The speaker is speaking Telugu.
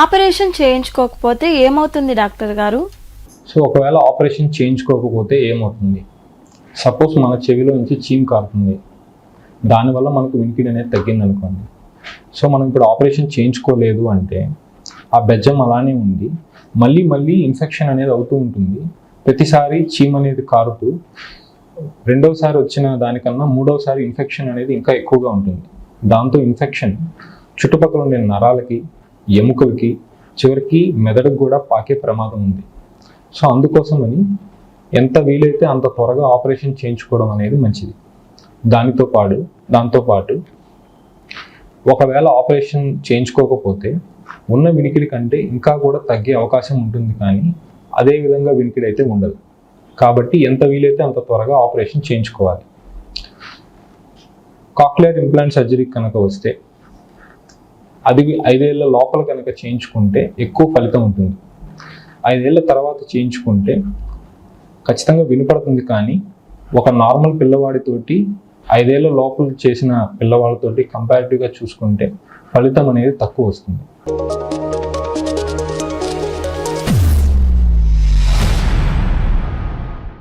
ఆపరేషన్ చేయించుకోకపోతే ఏమవుతుంది డాక్టర్ గారు? సో ఒకవేళ ఆపరేషన్ చేయించుకోకపోతే ఏమవుతుంది? సపోజ్ మన చెవిలో నుంచి చీమ్ కారుతుంది. దానివల్ల మనకు వినికిడి అనేది తగ్గింది అనుకోండి సో మనం ఇప్పుడు ఆపరేషన్ చేయించుకోలేదు అంటే ఆ బెజ్జం అలానే ఉంది. మళ్ళీ మళ్ళీ ఇన్ఫెక్షన్ అనేది అవుతూ ఉంటుంది. ప్రతిసారి చీమ్ అనేది కారుతూ రెండవసారి వచ్చిన దానికన్నా మూడవసారి ఇన్ఫెక్షన్ అనేది ఇంకా ఎక్కువగా ఉంటుంది. దాంతో ఇన్ఫెక్షన్ చుట్టుపక్కల ఉండే నరాలకి ఎముకలకి చివరికి మెదడుకు కూడా పాకే ప్రమాదం ఉంది. సో అందుకోసమని ఎంత వీలైతే అంత త్వరగా ఆపరేషన్ చేయించుకోవడం అనేది మంచిది. దానితో పాటు దాంతోపాటు ఒకవేళ ఆపరేషన్ చేయించుకోకపోతే ఉన్న వినికిడి కంటే ఇంకా కూడా తగ్గే అవకాశం ఉంటుంది కానీ అదే విధంగా వినికిడి అయితే ఉండదు. కాబట్టి ఎంత వీలైతే అంత త్వరగా ఆపరేషన్ చేయించుకోవాలి. కాక్లియర్ ఇంప్లాంట్ సర్జరీ కనుక వస్తే అది ఐదేళ్ళ లోపల కనుక చేయించుకుంటే ఎక్కువ ఫలితం ఉంటుంది. ఐదేళ్ళ తర్వాత చేయించుకుంటే ఖచ్చితంగా వినపడుతుంది కానీ ఒక నార్మల్ పిల్లవాడితోటి ఐదేళ్ళ లోపల చేసిన పిల్లవాళ్ళతోటి కంపారిటివ్గా చూసుకుంటే ఫలితం అనేది తక్కువ వస్తుంది.